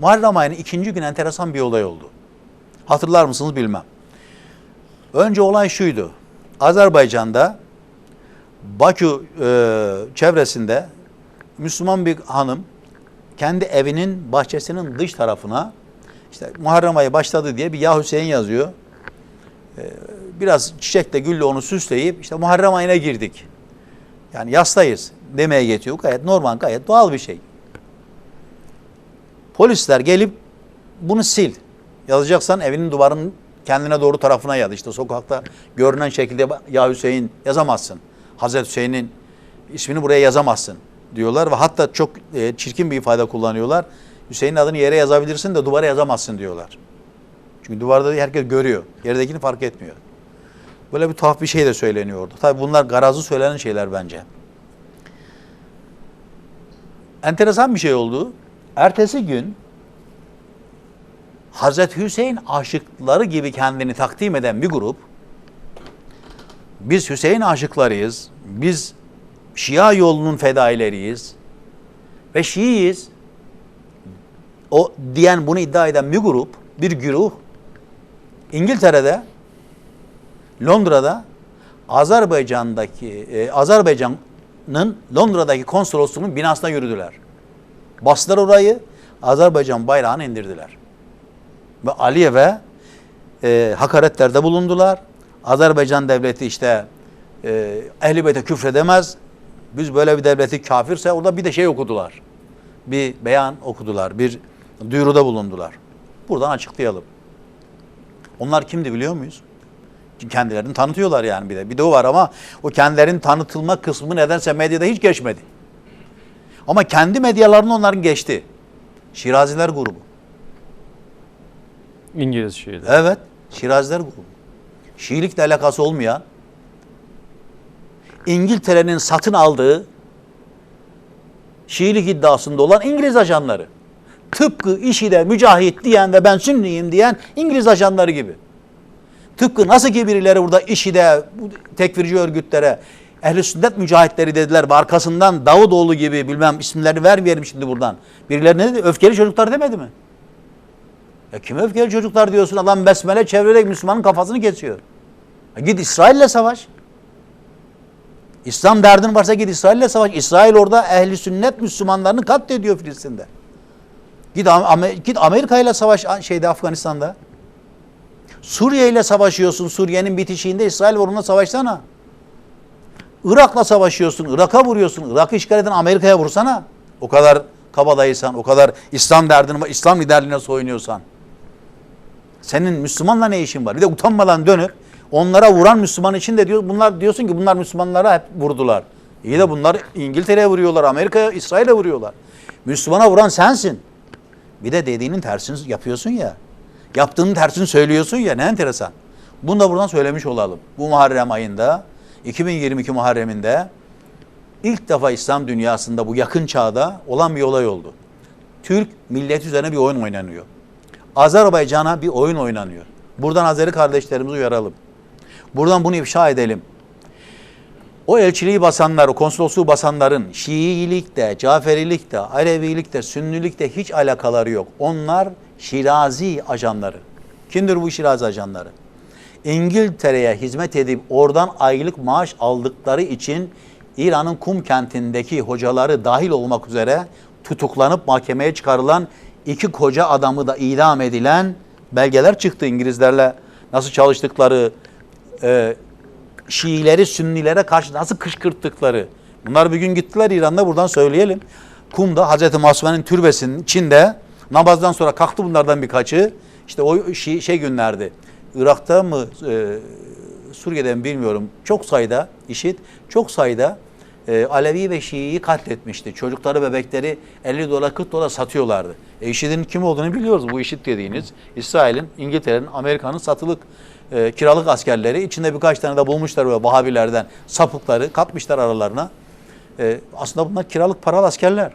Muharrem ayının ikinci gün enteresan bir olay oldu. Hatırlar mısınız bilmem. Önce olay şuydu. Azerbaycan'da Bakü e, çevresinde Müslüman bir hanım kendi evinin bahçesinin dış tarafına işte Muharrem ayı başladı diye bir Ya Hüseyin yazıyor. E, biraz çiçekle gülle onu süsleyip işte Muharrem ayına girdik. Yani yastayız demeye getiriyor. Gayet normal, gayet doğal bir şey. Polisler gelip bunu sil. Yazacaksan evinin duvarının kendine doğru tarafına yaz. İşte sokakta görünen şekilde ya Hüseyin yazamazsın. Hazreti Hüseyin'in ismini buraya yazamazsın diyorlar ve hatta çok e, çirkin bir ifade kullanıyorlar. Hüseyin'in adını yere yazabilirsin de duvara yazamazsın diyorlar. Çünkü duvarda herkes görüyor. Yerdekini fark etmiyor. Böyle bir tuhaf bir şey de söyleniyor orada. Tabii bunlar garazı söylenen şeyler bence. Enteresan bir şey oldu. Ertesi gün Hazreti Hüseyin aşıkları gibi kendini takdim eden bir grup biz Hüseyin aşıklarıyız, biz Şia yolunun fedaileriyiz ve Şiiyiz o diyen bunu iddia eden bir grup, bir güruh İngiltere'de Londra'da Azerbaycan'daki e, Azerbaycan'ın Londra'daki konsolosluğunun binasına yürüdüler. Bastılar orayı, Azerbaycan bayrağını indirdiler. Ve Aliyev'e e, hakaretlerde bulundular. Azerbaycan devleti işte e, Ehl-i Beyt'e küfredemez. Biz böyle bir devleti kafirse orada bir de şey okudular. Bir beyan okudular, bir duyuruda bulundular. Buradan açıklayalım. Onlar kimdi biliyor muyuz? Kendilerini tanıtıyorlar yani bir de. Bir de o var ama o kendilerinin tanıtılma kısmı nedense medyada hiç geçmedi. Ama kendi medyalarını onların geçti. Şiraziler grubu. İngiliz Şii'de. Evet, Şiraziler grubu. Şiilikle alakası olmayan, İngiltere'nin satın aldığı Şiilik iddiasında olan İngiliz ajanları. Tıpkı işi de mücahit diyen ve ben sünniyim diyen İngiliz ajanları gibi. Tıpkı nasıl ki birileri burada işi de tekfirci örgütlere ehli sünnet mücahitleri dediler ve arkasından Davutoğlu gibi bilmem isimlerini vermeyelim şimdi buradan. Birileri ne dedi? Öfkeli çocuklar demedi mi? Ya kime öfkeli çocuklar diyorsun? Adam besmele çevirerek Müslümanın kafasını kesiyor. Ya git İsrail'le savaş. İslam derdin varsa git İsrail'le savaş. İsrail orada ehli sünnet Müslümanlarını katlediyor Filistin'de. Git, git Amerika ile savaş şeyde Afganistan'da. Suriye ile savaşıyorsun. Suriye'nin bitişiğinde İsrail var onunla savaşsana. Irak'la savaşıyorsun. Irak'a vuruyorsun. Irak'ı işgal eden Amerika'ya vursana. O kadar kabadayıysan, o kadar İslam derdini, İslam liderliğine soyunuyorsan. Senin Müslümanla ne işin var? Bir de utanmadan dönüp onlara vuran Müslüman için de diyor, bunlar diyorsun ki bunlar Müslümanlara hep vurdular. İyi de bunlar İngiltere'ye vuruyorlar, Amerika'ya, İsrail'e vuruyorlar. Müslümana vuran sensin. Bir de dediğinin tersini yapıyorsun ya. Yaptığının tersini söylüyorsun ya ne enteresan. Bunu da buradan söylemiş olalım. Bu Muharrem ayında 2022 Muharrem'inde ilk defa İslam dünyasında bu yakın çağda olan bir olay oldu. Türk millet üzerine bir oyun oynanıyor. Azerbaycan'a bir oyun oynanıyor. Buradan Azeri kardeşlerimizi uyaralım. Buradan bunu ifşa edelim. O elçiliği basanlar, o konsolosluğu basanların Şiilikte, Caferilikte, Alevilikte, Sünnilikte hiç alakaları yok. Onlar Şirazi ajanları. Kimdir bu Şirazi ajanları? İngiltere'ye hizmet edip oradan aylık maaş aldıkları için İran'ın Kum kentindeki hocaları dahil olmak üzere tutuklanıp mahkemeye çıkarılan iki koca adamı da idam edilen belgeler çıktı İngilizlerle nasıl çalıştıkları, e, Şiileri Sünnilere karşı nasıl kışkırttıkları. Bunlar bir gün gittiler İran'da buradan söyleyelim. Kum'da Hazreti Masume'nin türbesinin içinde namazdan sonra kalktı bunlardan birkaçı. İşte o şey, şey günlerdi. Irak'ta mı e, Suriye'den mi bilmiyorum. Çok sayıda işit, çok sayıda e, Alevi ve Şii'yi katletmişti. Çocukları, bebekleri 50 dolar, 40 dolar satıyorlardı. E, IŞİD'in kim olduğunu biliyoruz. Bu IŞİD dediğiniz İsrail'in, İngiltere'nin, Amerika'nın satılık e, kiralık askerleri. içinde birkaç tane de bulmuşlar böyle Vahabilerden sapıkları katmışlar aralarına. E, aslında bunlar kiralık paralı askerler.